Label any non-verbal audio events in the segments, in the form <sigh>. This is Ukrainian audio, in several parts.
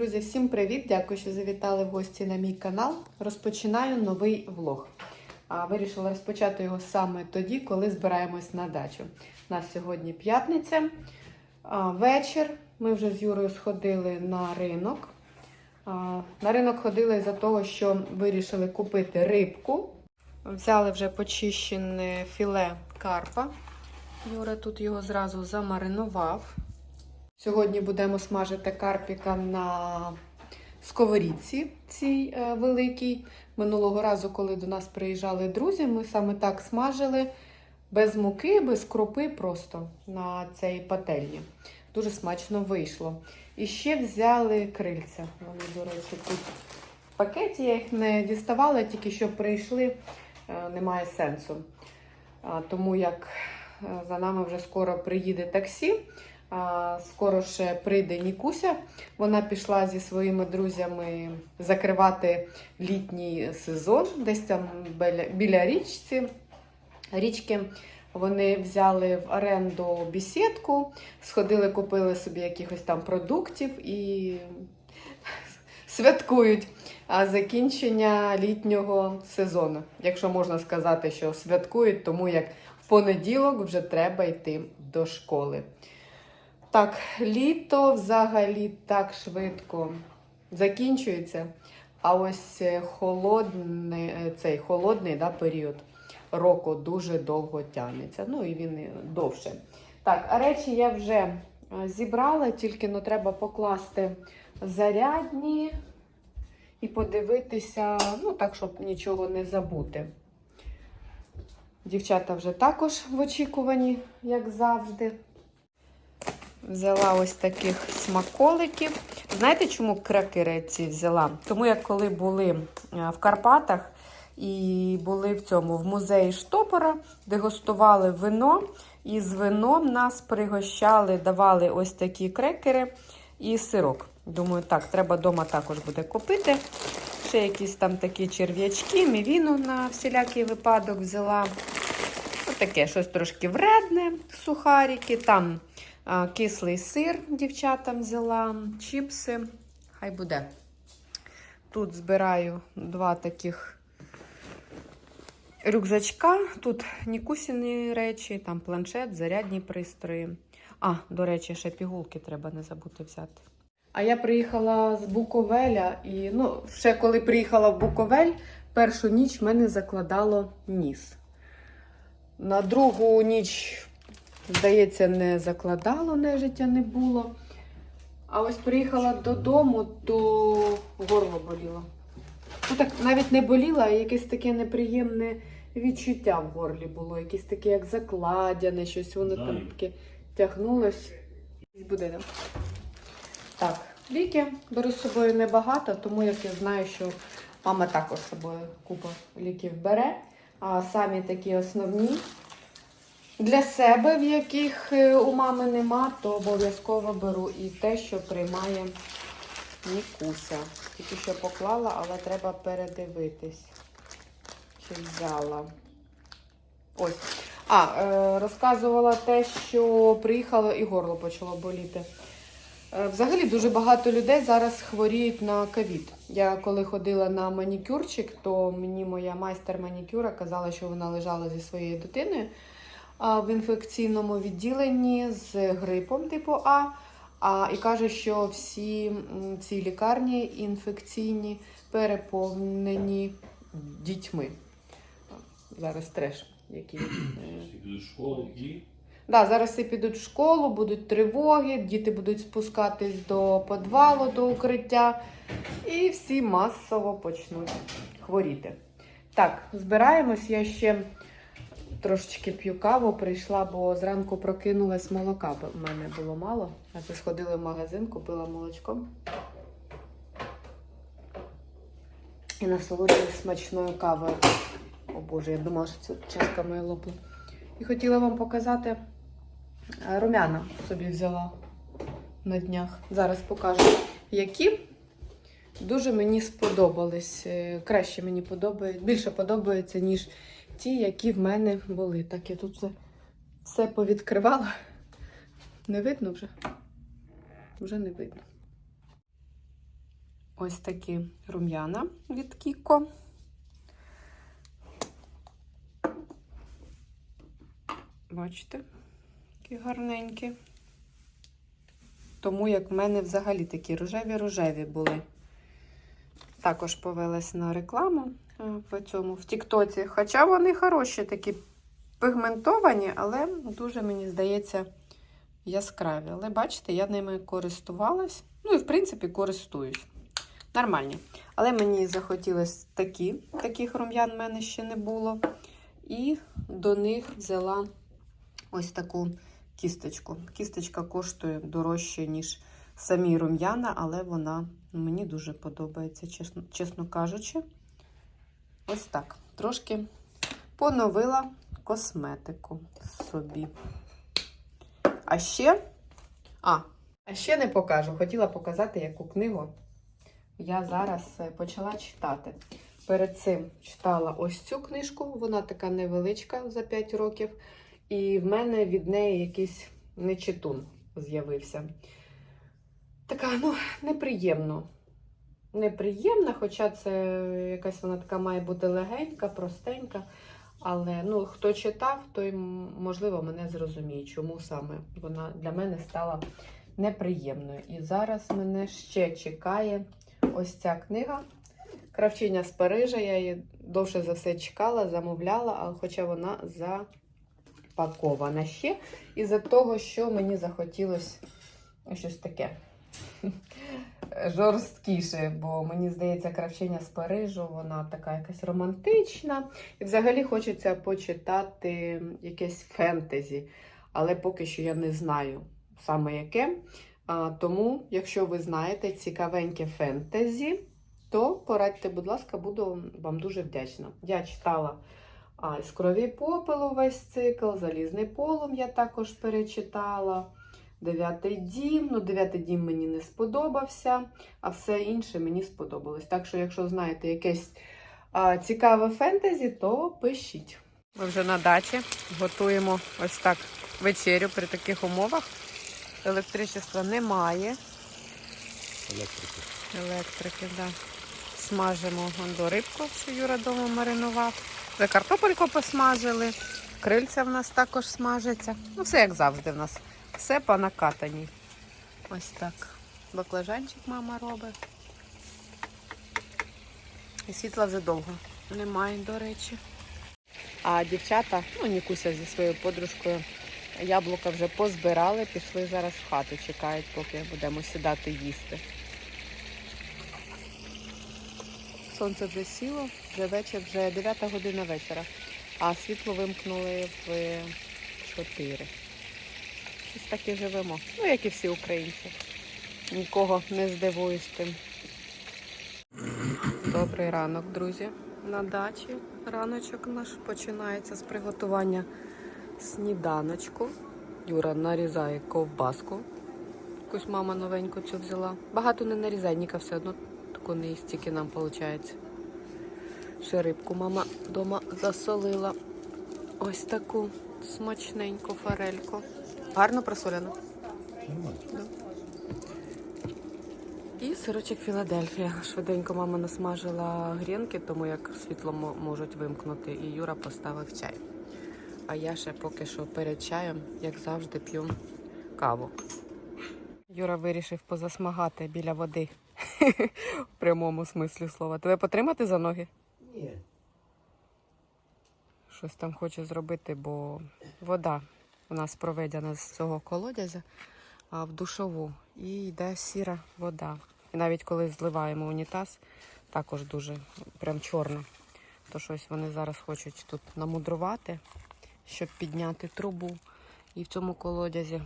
Друзі, всім привіт! Дякую, що завітали в гості на мій канал. Розпочинаю новий влог. Вирішила розпочати його саме тоді, коли збираємось на дачу. У нас сьогодні п'ятниця, вечір. Ми вже з Юрою сходили на ринок. На ринок ходили за того, що вирішили купити рибку. Взяли вже почищене філе карпа. Юра тут його зразу замаринував. Сьогодні будемо смажити карпіка на сковорідці цій е, великій. Минулого разу, коли до нас приїжджали друзі, ми саме так смажили без муки, без кропи просто на цій пательні. Дуже смачно вийшло. І ще взяли крильця. Вони, до речі, тут в пакеті я їх не діставала, тільки що прийшли, е, немає сенсу. Тому як е, за нами вже скоро приїде таксі. Скоро ще прийде Нікуся. Вона пішла зі своїми друзями закривати літній сезон, десь там біля річці, річки. Вони взяли в оренду бісідку, сходили, купили собі якихось там продуктів і святкують закінчення літнього сезону. Якщо можна сказати, що святкують, тому як в понеділок вже треба йти до школи. Так, літо взагалі так швидко закінчується. А ось е, холодний, е, цей холодний да, період року дуже довго тягнеться. Ну і він довше. Так, речі я вже е, зібрала, тільки ну, треба покласти зарядні і подивитися, ну так, щоб нічого не забути. Дівчата вже також в очікуванні, як завжди. Взяла ось таких смаколиків. Знаєте, чому крекери ці взяла? Тому як коли були е, в Карпатах і були в цьому в музеї штопора, дегустували вино, і з вином нас пригощали, давали ось такі крекери і сирок. Думаю, так, треба вдома також буде купити. Ще якісь там такі черв'ячки, мівіну на всілякий випадок взяла. Ось таке щось трошки вредне, сухарики. Там кислий сир дівчатам взяла, чіпси. Хай буде. Тут збираю два таких рюкзачка. Тут нікусіні речі, там планшет, зарядні пристрої. А, до речі, ще пігулки треба не забути взяти. А я приїхала з Буковеля, і ну, ще коли приїхала в Буковель, першу ніч в мене закладало ніс. На другу ніч, здається, не закладало, нежиття не було. А ось приїхала додому, то горло боліло. Ну так навіть не боліло, а якесь таке неприємне відчуття в горлі було. Якесь таке, як закладяне, щось воно там таке тягнулось. Да? Так, ліки беру з собою небагато, тому як я знаю, що мама також з собою купу ліків бере. А самі такі основні для себе, в яких е, у мами нема, то обов'язково беру і те, що приймає Нікуся. Тільки що поклала, але треба передивитись. Чи взяла. Ось. А, е, розказувала те, що приїхала і горло почало боліти. Е, Взагалі дуже багато людей зараз хворіють на ковід. Я коли ходила на манікюрчик, то мені моя майстер манікюра казала, що вона лежала зі своєю дитиною в інфекційному відділенні з грипом типу А. А і каже, що всі ці лікарні інфекційні переповнені дітьми. Зараз треш, який. е, Підуть в школу і Да, зараз всі підуть в школу, будуть тривоги, діти будуть спускатись до підвалу, до укриття, і всі масово почнуть хворіти. Так, збираємось. Я ще трошечки п'ю каву, прийшла, бо зранку прокинулась молока. бо в мене було мало. А це сходили в магазин, купила молочко. І насолоджуюсь смачною кавою. О Боже, я думала, що це чашка моя лопла. І хотіла вам показати е, румяна собі взяла на днях. Зараз покажу, які дуже мені сподобались. Е, Краще мені подобається, більше подобаються, ніж ті, які в мене були. Так, я тут все, все повідкривала. Не видно вже? Вже не видно. ось такі рум'яна від Кіко. Бачите, які гарненькі. Тому як в мене взагалі такі рожеві-рожеві були. Також повелась на рекламу в цьому в Тіктоці. Хоча вони хороші, такі пігментовані, але дуже, мені здається, яскраві. Але бачите, я ними користувалась. Ну і, в принципі, користуюсь. Нормальні. Але мені захотілося такі, таких рум'ян в мене ще не було. І до них взяла ось таку кісточку. Кісточка коштує дорожче, ніж самі рум'яна, але вона мені дуже подобається, чесно, чесно кажучи. Ось так. Трошки поновила косметику собі. А ще. А, а ще не покажу. Хотіла показати, яку книгу я зараз е, почала читати. Перед цим читала ось цю книжку, вона така невеличка за 5 років. І в мене від неї якийсь нечитун з'явився. Така, ну, неприємно. Неприємна, хоча це якась вона така має бути легенька, простенька. Але ну, хто читав, той, можливо, мене зрозуміє, чому саме вона для мене стала неприємною. І зараз мене ще чекає ось ця книга. Кравчиня з Парижа. Я її довше за все чекала, замовляла, але хоча вона запакована ще. Із-за того, що мені захотілося щось таке жорсткіше, бо мені здається, кравчиня з Парижу, вона така якась романтична. І взагалі хочеться почитати якесь фентезі, але поки що я не знаю саме яке. А, тому, якщо ви знаєте цікавеньке фентезі, то порадьте, будь ласка, буду вам дуже вдячна. Я читала а, з попелу весь цикл, залізний полум я також перечитала. Дев'ятий дім. Ну, дев'ятий дім мені не сподобався, а все інше мені сподобалось. Так що, якщо знаєте якесь а, цікаве фентезі, то пишіть. Ми вже на дачі готуємо ось так вечерю при таких умовах. Електричества немає. Електрики. Електрики, да. Смажимо до рибку, що Юра дома маринував. Вже картопельку посмажили. Крильця в нас також смажаться. Ну, все як завжди в нас. Все по накатаній. Ось так. Баклажанчик мама робить. І світла вже довго. Немає, до речі. А дівчата, ну, Нікуся зі своєю подружкою, яблука вже позбирали, пішли зараз в хату, чекають, поки будемо сідати їсти. Сонце вже сіло, вже вечір, вже 9 година вечора, а світло вимкнули в 4. Ось так і живемо. Ну, як і всі українці. Нікого не здивуєш тим. Добрий ранок, друзі. На дачі раночок наш починається з приготування сніданочку. Юра нарізає ковбаску. Якусь мама новеньку цю взяла. Багато не нарізай, Ніка все одно таку не їсть, тільки нам виходить. Ще рибку мама вдома засолила. Ось таку смачненьку форельку. Гарно просолено. І сирочок Філадельфія. Швиденько мама насмажила грінки, тому як світло можуть вимкнути. І Юра поставив чай. А я ще поки що перед чаєм, як завжди, п'ю каву. Юра вирішив позасмагати біля води. <laughs> В прямому смислі слова. Тебе потримати за ноги? Ні. Щось там хоче зробити, бо вода у нас проведена з цього колодязя в душову і йде сіра вода. І навіть коли зливаємо унітаз, також дуже прям чорна. То щось вони зараз хочуть тут намудрувати, щоб підняти трубу. І в цьому колодязі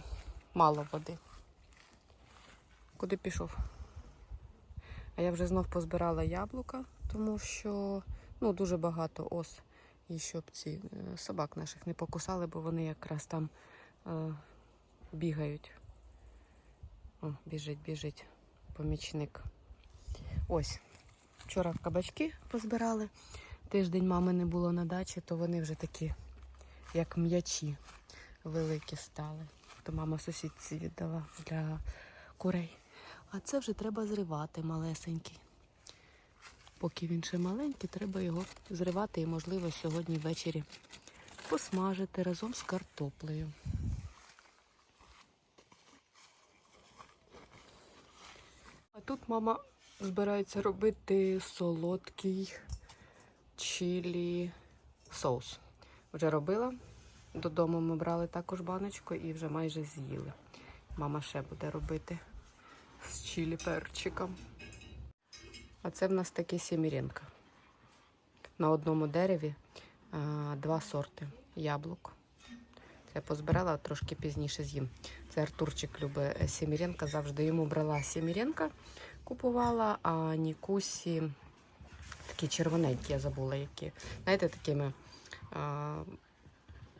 мало води. Куди пішов? А я вже знов позбирала яблука, тому що ну, дуже багато ос. І щоб ці е, собак наших не покусали, бо вони якраз там е, бігають. О, біжить, біжить помічник. Ось. Вчора кабачки позбирали. Тиждень мами не було на дачі, то вони вже такі, як м'ячі, великі стали. То мама сусідці віддала для курей. А це вже треба зривати малесенькі. Поки він ще маленький, треба його зривати і, можливо, сьогодні ввечері посмажити разом з картоплею. А тут мама збирається робити солодкий чилі соус. Вже робила. Додому ми брали також баночку і вже майже з'їли. Мама ще буде робити з чилі перчиком. А це в нас такі сіміренка. На одному дереві а, два сорти яблук. Це я позбирала трошки пізніше з'їм. Це Артурчик любить е, сіміренка, завжди йому брала сіміренка, купувала, а Нікусі такі червоненькі, я забула які. Знаєте, такими а,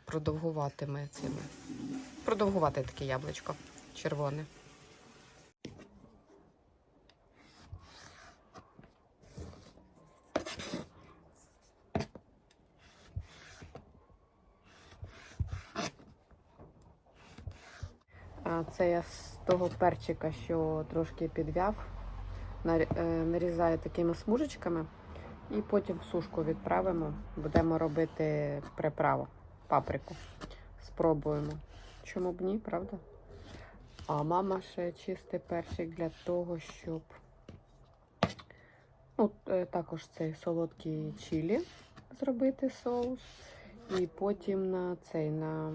продовгуватими цими. Продовгувате таке яблучко червоне. А Це я з того перчика, що трошки підвяв, е, нарізаю такими смужечками і потім в сушку відправимо. Будемо робити приправу, паприку. Спробуємо. Чому б ні, правда? А мама ще чистий перчик для того, щоб ну, е, також цей солодкий чилі зробити соус. І потім на цей на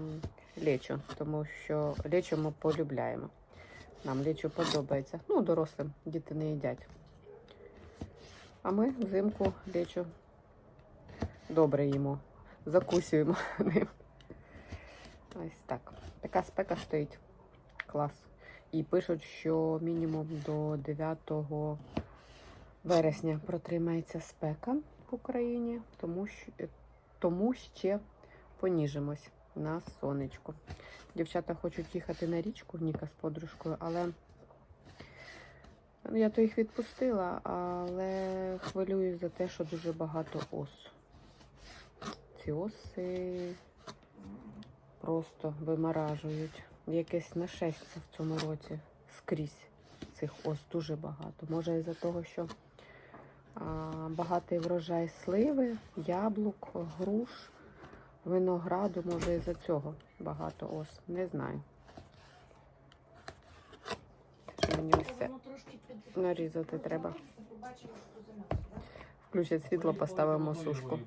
лечо, тому що лечо ми полюбляємо. Нам лечо подобається. Ну, дорослим діти не їдять. А ми взимку лечо добре їмо. Закусуємо <laughs> ним. Ось так. Така спека стоїть. Клас. І пишуть, що мінімум до 9 вересня протримається спека в Україні, тому що тому ще поніжимось на сонечку. Дівчата хочуть їхати на річку, Ніка з подружкою, але ну, я то їх відпустила, але хвилююсь за те, що дуже багато ос. Ці оси просто вимаражують. Якесь нашестя в цьому році скрізь цих ос дуже багато. Може із-за того, що а, багатий врожай сливи, яблук, груш, винограду, може із-за цього багато ос. Не знаю. Мені ось нарізати треба. Включать світло, поставимо сушку.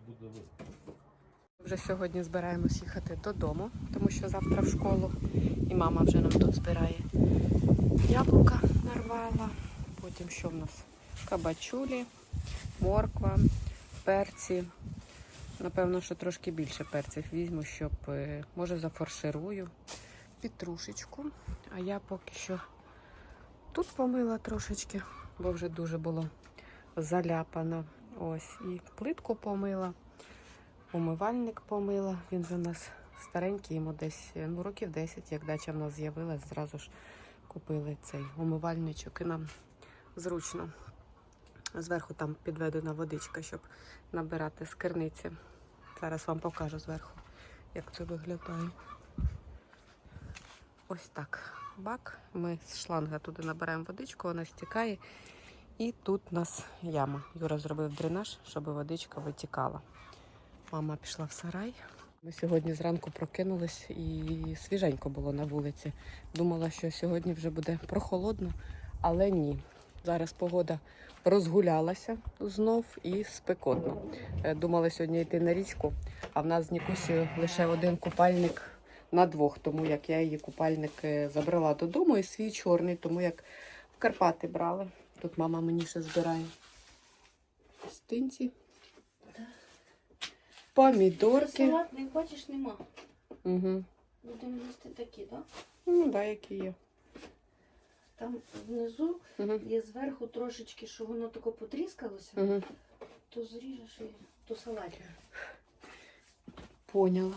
Вже сьогодні збираємось їхати додому, тому що завтра в школу. І мама вже нам тут збирає яблука нарвала. Потім що в нас? Кабачулі, морква, перці. Напевно, що трошки більше перців візьму, щоб е, може зафарширую петрушечку. А я поки що тут помила трошечки, бо вже дуже було заляпано. Ось і плитку помила, умивальник помила. Він вже у нас старенький, йому десь ну, років 10, як дача в нас з'явилась, зразу ж купили цей умивальничок і нам зручно. Зверху там підведена водичка, щоб набирати з. Зараз вам покажу зверху, як це виглядає. Ось так. Бак. Ми з шланга туди набираємо водичку, вона стікає. І тут у нас яма. Юра зробив дренаж, щоб водичка витікала. Мама пішла в сарай. Ми сьогодні зранку прокинулись і свіженько було на вулиці. Думала, що сьогодні вже буде прохолодно, але ні. Зараз погода розгулялася знов і спекотно. Е, Думали сьогодні йти на річку, а в нас з Нікусією лише один купальник на двох, тому як я її купальник е, забрала додому і свій чорний, тому як в Карпати брали. Тут мама мені ще збирає стинці, помідорки. Салат не хочеш, нема. Угу. Будемо їсти такі, так? Ну, так, да, які є. Там внизу Угу. є зверху трошечки, що воно тако потріскалося, Угу. то зріжеш і то салатня. Поняла.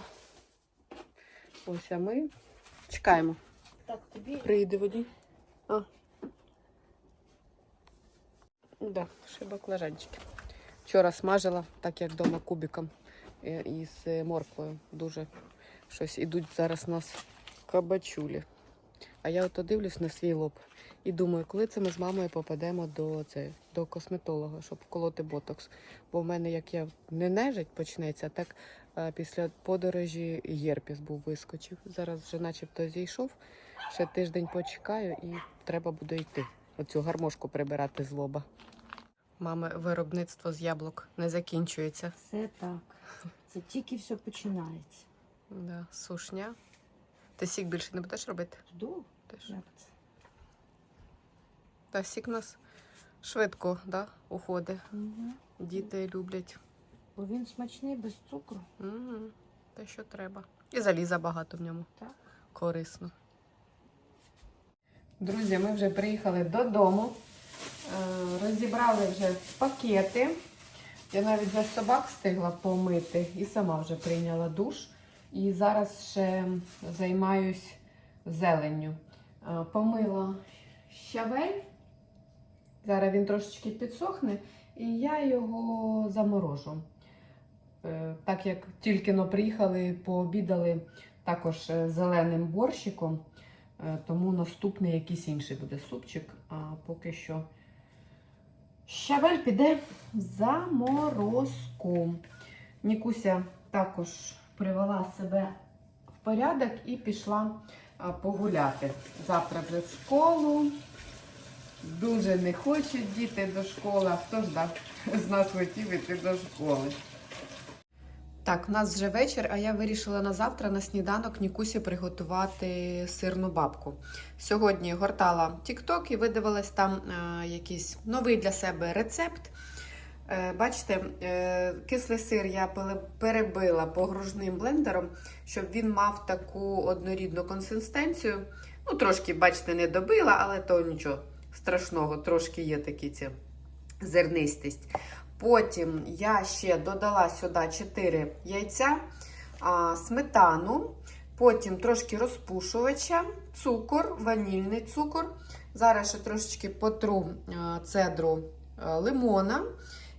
Ось а ми чекаємо. Так, тобі Приїде водій. А. Да, ще баклажанчики. Вчора смажила, так як вдома кубиком е, із е, морквою. Дуже щось ідуть зараз у нас кабачулі. А я ото дивлюсь на свій лоб І думаю, коли це ми з мамою попадемо до, це, до косметолога, щоб вколоти ботокс. Бо в мене, як я не нежить почнеться, так е, після подорожі єрпіс був вискочив. Зараз вже начебто зійшов. Ще тиждень почекаю і треба буде йти. Оцю гармошку прибирати з лоба. Мами, виробництво з яблук не закінчується. Це так. Це тільки все починається. Да, сушня. Ти сік більше не будеш робити? Жду. Теж. Та сік у нас швидко да, уходить. Угу. Діти люблять. Бо він смачний без цукру. М, Те, що треба. І заліза багато в ньому. Так. Корисно. Друзі, ми вже приїхали додому. Е, Розібрали вже пакети. Я навіть за собак встигла помити і сама вже прийняла душ. І зараз ще займаюсь зеленню. Е, Помила щавель. Зараз він трошечки підсохне, і я його заморожу. Е, Так як тільки но приїхали, пообідали також е, зеленим борщиком, тому наступний якийсь інший буде супчик. А поки що щавель піде в заморозку. Нікуся також привела себе в порядок і пішла погуляти. Завтра вже в школу. Дуже не хочуть діти до школи. А хто ж да, з нас хотів іти до школи? Так, в нас вже вечір, а я вирішила на завтра на сніданок Нікусі приготувати сирну бабку. Сьогодні гортала TikTok і видивилась там е, якийсь новий для себе рецепт. Е, бачите, е, кислий сир я перебила погружним блендером, щоб він мав таку однорідну консистенцію. Ну, трошки, бачите, не добила, але то нічого страшного, трошки є такі ці зернистість. Потім я ще додала сюди 4 яйця, сметану, потім трошки розпушувача, цукор, ванільний цукор. Зараз ще трошечки потру цедру лимона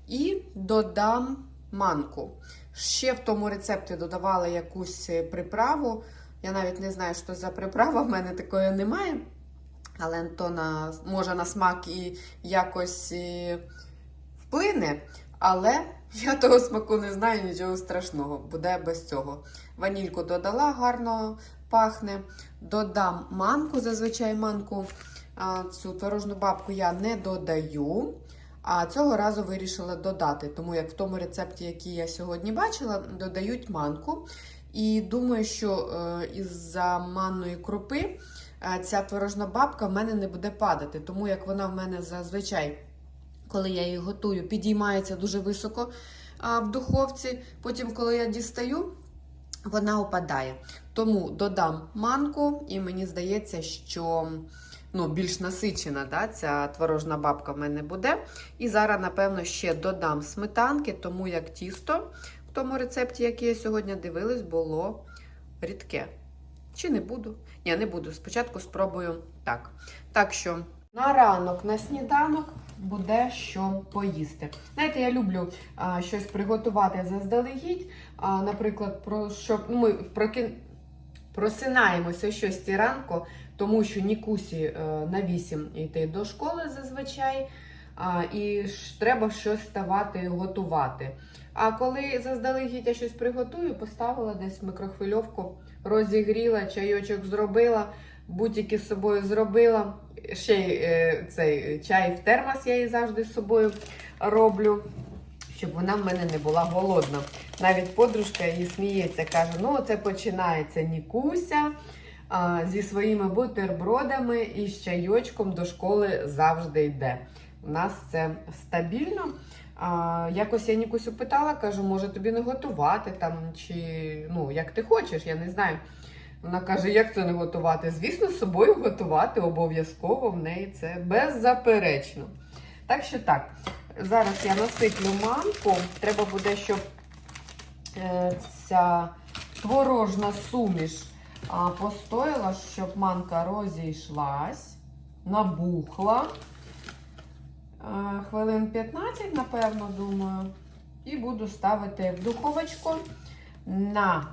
і додам манку. Ще в тому рецепті додавала якусь е, приправу. Я навіть не знаю, що за приправа, <laughs> в мене такої немає. Але то на, може на смак і якось е, вплине. Але <laughs> я того смаку не знаю, нічого страшного, буде без цього. Ванільку додала, гарно пахне. Додам манку, зазвичай манку. Цю творожну бабку я не додаю. А цього разу вирішила додати, тому як в тому рецепті, який я сьогодні бачила, додають манку. І думаю, що е, із-за манної крупи е, ця творожна бабка в мене не буде падати, тому як вона в мене зазвичай, коли я її готую, підіймається дуже високо в духовці. Потім, коли я дістаю, вона опадає. Тому додам манку, і мені здається, що ну, більш насичена да, ця творожна бабка в мене буде. І зараз, напевно, ще додам сметанки, тому як тісто в тому рецепті, який я сьогодні дивилась, було рідке. Чи не буду? Ні, не буду. Спочатку спробую так. Так що на ранок, на сніданок буде що поїсти. Знаєте, я люблю а, щось приготувати заздалегідь. А, наприклад, про щоб ми прокин... просинаємося о 6 ранку, тому що Нікусі е, на 8 йти до школи зазвичай. І треба щось ставати готувати. А коли заздалегідь я щось приготую, поставила десь в микрохвильовку, розігріла, чайочок зробила, бутики з собою зробила. Ще е, цей чай в термос я її завжди з собою роблю, щоб вона в мене не була голодна. Навіть подружка її сміється, каже: ну, це починається Нікуся зі своїми бутербродами і з чайочком до школи завжди йде. У нас це стабільно. А, якось я Нікусю питала, кажу, може тобі не готувати там, чи ну, як ти хочеш, я не знаю. Вона каже, як це не готувати? Звісно, з собою готувати обов'язково в неї це беззаперечно. Так що так, зараз я насиплю манку. Треба буде, щоб е, ця творожна суміш а, постояла, щоб манка розійшлась, набухла. Е, хвилин 15, напевно, думаю. І буду ставити в духовочку на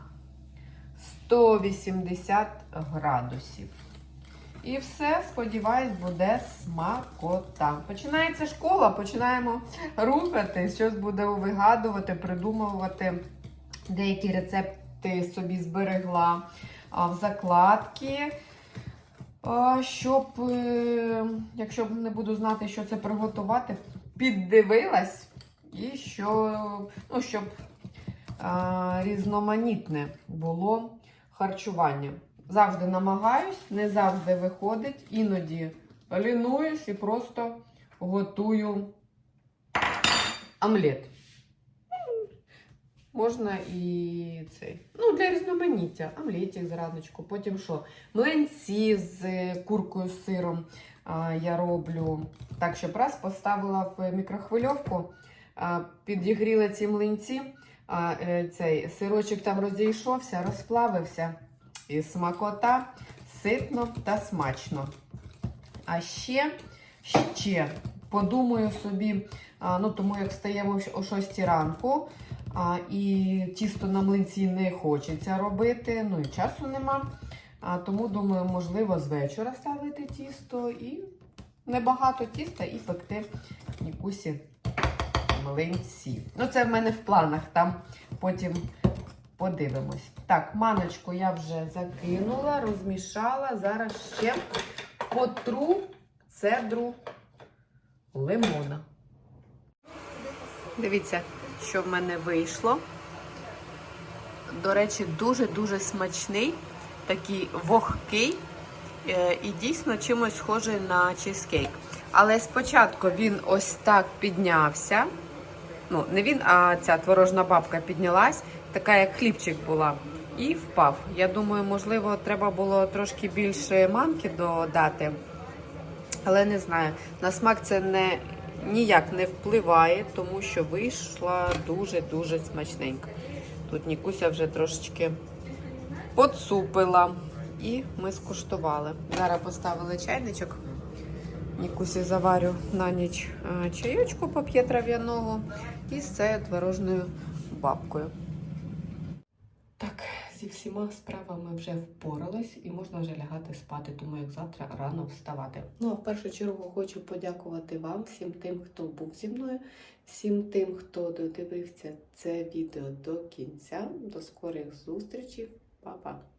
180 градусів. І все, сподіваюсь, буде смакота. Починається школа, починаємо рухати, щось буде вигадувати, придумувати. Деякі рецепти собі зберегла в закладки. Щоб, е, якщо не буду знати, що це приготувати, піддивилась і що, ну, щоб а, різноманітне було харчування. Завжди намагаюсь, не завжди виходить, іноді лінуюсь і просто готую омлет. Можна і цей. Ну, для різноманіття. Омлетик зраночку. Потім що? Млинці з куркою з сиром а, я роблю. Так, щоб раз поставила в мікрохвильовку, а, підігріла ці млинці, а, е, цей сирочок там розійшовся, розплавився. І смакота ситно та смачно. А ще, ще подумаю собі, а, ну тому як встаємо о 6 ранку, а, і тісто на млинці не хочеться робити, ну і часу нема. А, тому думаю, можливо, з вечора ставити тісто і небагато тіста і пекти якусь млинці. Ну, це в мене в планах, там потім подивимось. Так, маночку я вже закинула, розмішала. Зараз ще потру цедру лимона. Дивіться, що в мене вийшло. До речі, дуже-дуже смачний, такий вогкий е, і дійсно чимось схожий на чизкейк. Але спочатку він ось так піднявся. Ну, не він, а ця творожна бабка піднялась, така як хлібчик була, і впав. Я думаю, можливо, треба було трошки більше манки додати. Але не знаю. На смак це не, ніяк не впливає, тому що вийшла дуже-дуже смачненько. Тут Нікуся вже трошечки подсупила І ми скуштували. Зараз поставили чайничок. Нікусі заварю на ніч е, чайочку поп'є трав'яного і з цією творожною бабкою. Зі всіма справами вже впоралась і можна вже лягати спати, тому як завтра рано вставати. Ну а в першу чергу хочу подякувати вам, всім тим, хто був зі мною, всім тим, хто додивився це відео до кінця. До скорих зустрічей. Па-па!